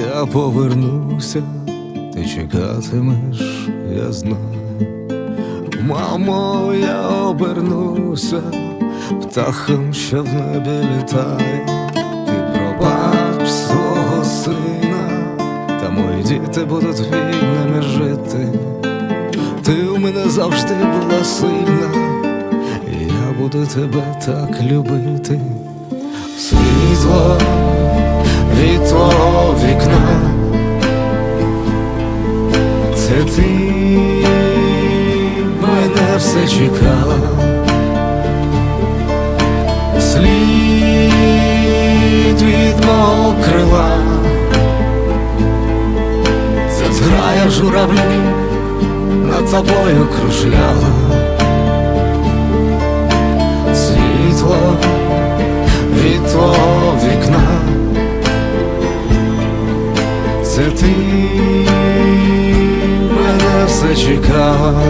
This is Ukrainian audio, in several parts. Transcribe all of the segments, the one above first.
я повернуся, ти чекатимеш, я знаю. Мамо, я обернуся, птахом, що в небі літає, ти пробач свого сина, та мої діти будуть вільними жити. Ти у мене завжди була сильна, і я буду тебе так любити. Світло твого вікна, це ти мене все чекала, слід від мого крила, це зграя журавлів над тобою кружляла, світло мене все чекав,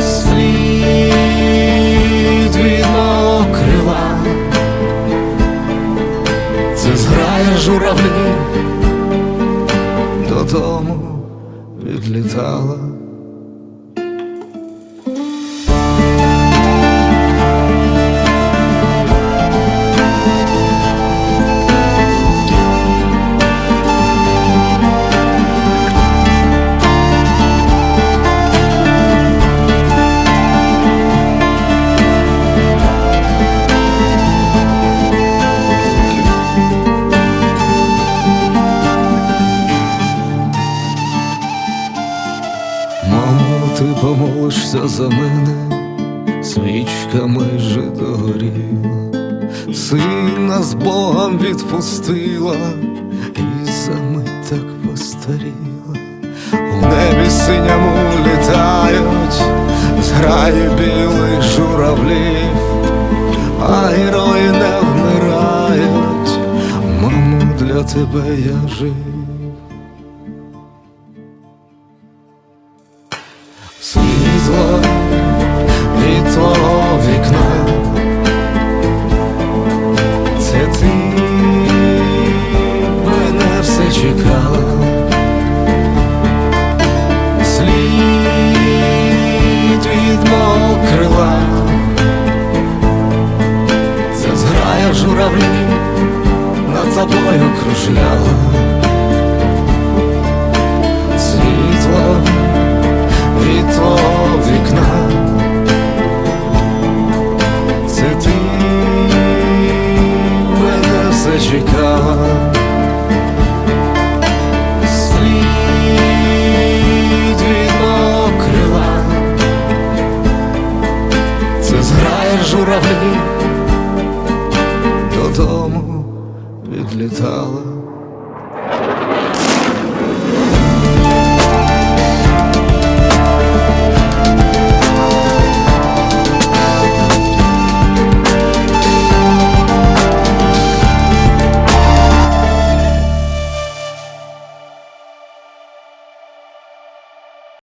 слід від мого крила, це зграє журавлів додому відлітала. Помолишся за мене, свічка майже догоріла, сина з Богом відпустила, і за мить так постаріла. У небі синьому літають, зграї білих журавлів, а герої не вмирають. Мамо, для тебе я жив. Світло від твого вікна, це ти мене все чекала, слід від мого крила, це зграя журавлів над тобою кружляла, все слід від мого крила, це зграє журавлів додому відлітала.